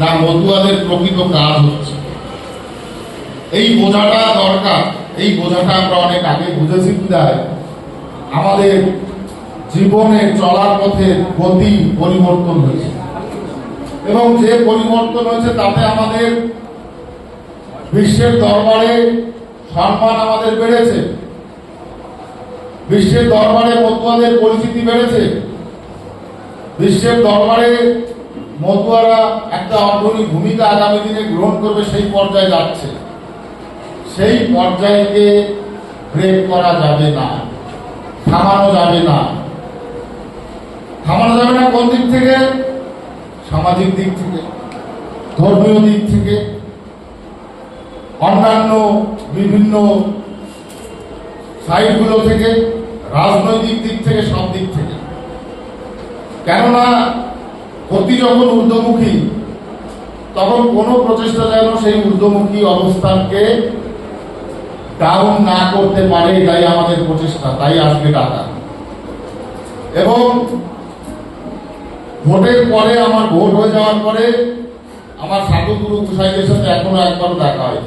না মতুয়াদের প্রকৃত কাজ হচ্ছে। এই বোঝাটা দরকার। এই বোঝাটা আমরা অনেক আগে বুঝেছি বিদায় আমাদের জীবনে চলার পথে গতি পরিবর্তন হয়েছে। এবং যে পরিবর্তন হয়েছে তাতে আমাদের বিশ্বের দরবারে সম্মান আমাদের বেড়েছে। বিশ্বের দরবারে মতুয়াদের পরিচিতি বেড়েছে। বিশ্বের দরবারে মতুয়ারা একটা অগ্রণী ভূমিকা আগামী দিনে গ্রহণ করবে সেই পর্যায়ে যাচ্ছে। সেই পর্যায়কে ব্রেক করা যাবে না, থামানো যাবে না। থামানো যাবে না কোন দিক থেকে? সামাজিক দিক থেকে, ধর্মীয় দিক থেকে। অন্যান্য বিভিন্ন সাইডগুলো থেকে, রাজনৈতিক দিক থেকে, সব দিক থেকে। কেননা গতি যখন ঊর্ধ্বমুখী, তখন কোনো প্রচেষ্টা যেন সেই ঊর্ধ্বমুখী অবস্থানকে ডাউন না করতে পারে তাই আমাদের প্রচেষ্টা, তাই আজকে ডাকা এবং ভোটের পরে আমার ভোট হয়ে যাওয়ার পরে আমার সাধুগুরু গোসাইদের সাথে এখনও একবার দেখা হয়।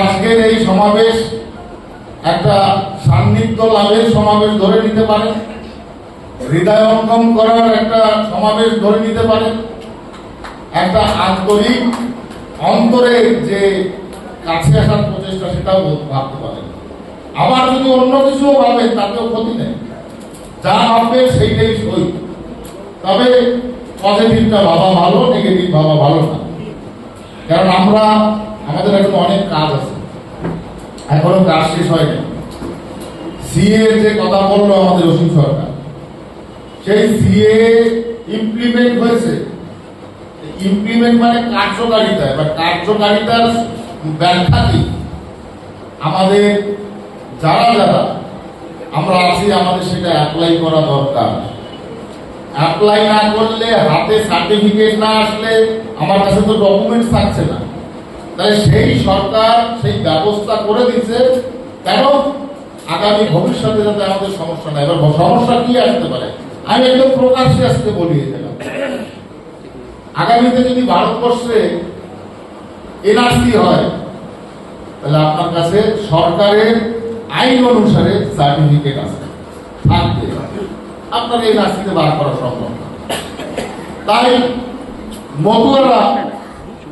আজকের এই সমাবেশ একটা সান্নিধ্য লাভের সমাবেশ ধরে নিতে পারে। হৃদয়ঙ্গম করার একটা সমাবেশ ধরে নিতে পারে। একটা আন্তরিক অন্তরে যে কাছে আসার প্রচেষ্টা সেটাও ভাবতে পারে। আবার যদি অন্য কিছু ভাবেন তাতেও ক্ষতি নেই। যা ভাববে সেইটাই সই। তবে পজিটিভটা ভাবা ভালো নেগেটিভ ভাবা ভালো না। কারণ আমরা, আমাদের এখন অনেক কাজ আছে। এখনও কাজ শেষ হয়নি। সিএ যে কথা বলল আমাদের অসীম সরকার সেই সিএ ইমপ্লিমেন্ট হয়েছে। ইমপ্লিমেন্ট মানে কার্যকারিতা, এবার কার্যকারিতার ব্যাখ্যা কি? আমাদের যারা যারা, আমরা আছি, আমাদের সেটা অ্যাপ্লাই করা দরকার। অ্যাপ্লাই না করলে, হাতে সার্টিফিকেট না আসলে আমার কাছে তো ডকুমেন্টস থাকছে না। তাই সেই সরকার সেই ব্যবস্থা করে দিচ্ছে কেন? আগামী ভবিষ্যতে যাতে আমাদের সমস্যা নাই এবার সমস্যা কি আসতে পারে? আমি একদম প্রকাশ্যে আসতে বলি এখানে আগামীতে যদি ভারতবর্ষে এনআরসি হয়, তাহলে আপনার কাছে সরকারের আইন অনুসারে সার্টিফিকেট আছে। থাকবে। আপনার এই রাস্তাতে বার করা সম্ভব। তাই মতুয়ারা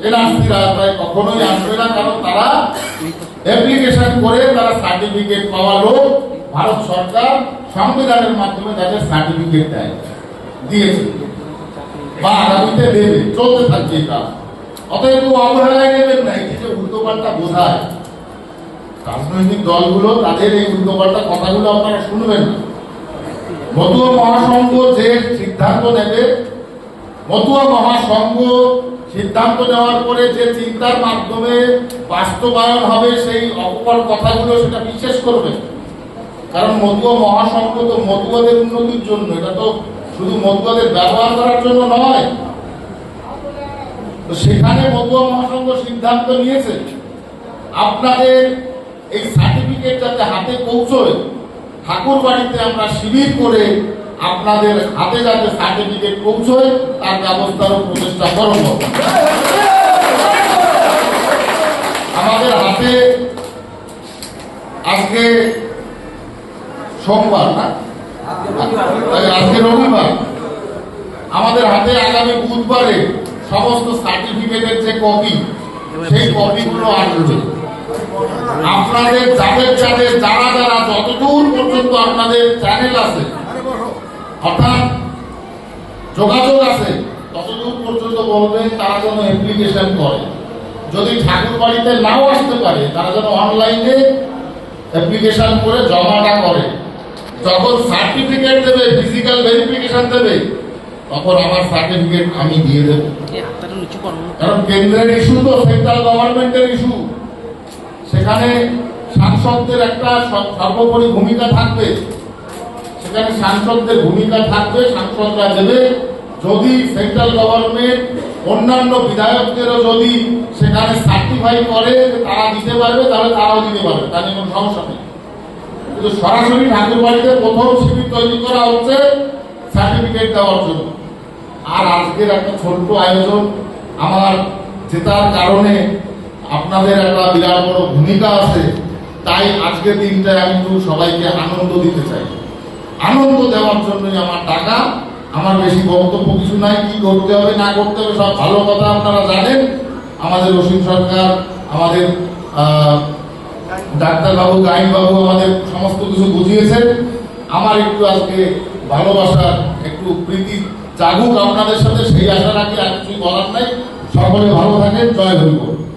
এনআরসির আওতায় কখনোই আসবে না, কারণ তারা অ্যাপ্লিকেশন করে তারা সার্টিফিকেট পাওয়া লোক। ভারত সরকার সংবিধানের মাধ্যমে তাদের সার্টিফিকেট দেয়, দিয়েছে। বা আগামীতে দেবে, চলতে থাকছে কাজ অতএব অবহেলায় নেবেন না, এই যে উল্টোপাল্টা বোঝায়। রাজনৈতিক দলগুলো তাদের এই উল্টোপাল্টা কথাগুলো আপনারা শুনবেন না। মতুয়া মহাসংঘ যে সিদ্ধান্ত নেবে, মতুয়া মহাসংঘ সিদ্ধান্ত নেওয়ার পরে যে চিন্তার মাধ্যমে বাস্তবায়ন হবে সেই অপর কথাগুলো সেটা বিশ্বাস করবে কারণ মতুয়া মহাসংঘ তো মতুয়াদের উন্নতির জন্য, এটা তো শুধু মতুয়াদের ব্যবহার করার জন্য নয়। তো সেখানে মতুয়া মহাসংঘ সিদ্ধান্ত নিয়েছে, আপনাদের এই সার্টিফিকেট যাতে হাতে পৌঁছয়, ঠাকুর বাড়িতে আমরা শিবির করে আপনাদের হাতে যাতে সার্টিফিকেট পৌঁছয়, তার ব্যবস্থারও প্রচেষ্টা করব। আমাদের হাতে আজকে সোমবার, না? আজকে রবিবার। আমাদের হাতে আগামী বুধবারে সমস্ত সার্টিফিকেটের যে কপি, সেই কপিগুলো আসবে। আপনাদের, যাদের যাদের, যারা যারা যতদূর পর্যন্ত আপনাদের চ্যানেল আছে, অর্থাৎ যোগাযোগ আছে, ততদূর পর্যন্ত বলবেন তারা যেন অ্যাপ্লিকেশন করে। যদি ঠাকুর বাড়িতে নাও আসতে পারে, তারা যেন অনলাইনে অ্যাপ্লিকেশন করে জমাটা করে। যখন সার্টিফিকেট দেবে ফিজিক্যাল ভেরিফিকেশন দেবে তখন আমার সার্টিফিকেট আমি দিয়ে দেবো। কারণ কেন্দ্রের ইস্যু তো সেন্ট্রাল গভর্নমেন্টের ইস্যু সেখানে সাংসদদের একটা সর্বোপরি ভূমিকা থাকবে। সেখানে সাংসদদের ভূমিকা থাকবে সাংসদরা দেবে। যদি সেন্ট্রাল গভর্নমেন্ট অন্যান্য বিধায়কদেরও যদি সেখানে সার্টিফাই করে তারা দিতে পারবে তাহলে তারাও দিতে পারবে তার নিয়ে কোনো সমস্যা নেই। কিন্তু সরাসরি ঠাকুর বাড়িতে প্রথম শিবির তৈরি করা হচ্ছে সার্টিফিকেট দেওয়ার জন্য। আর আজকের একটা ছোট্ট আয়োজন আমার জেতার কারণে আপনাদের একটা বিরাট বড় ভূমিকা আছে, তাই আজকের দিনটায় আমি একটু সবাইকে আনন্দ দিতে চাই। আনন্দ দেওয়ার জন্যই আমার টাকা, আমার বেশি বক্তব্য কিছু নাই, কি করতে হবে, না করতে হবে, সব ভালো কথা আপনারা জানেন। আমাদের অসীম সরকার, আমাদের ডাক্তারবাবু, গাইনবাবু আমাদের সমস্ত কিছু বুঝিয়েছেন। আমার একটু আজকে ভালোবাসার একটু প্রীতি জাগুক আপনাদের সাথে, সেই আশা রাখি আর কিছুই বলার নাই। সকলে ভালো থাকেন, জয় হরিবোল।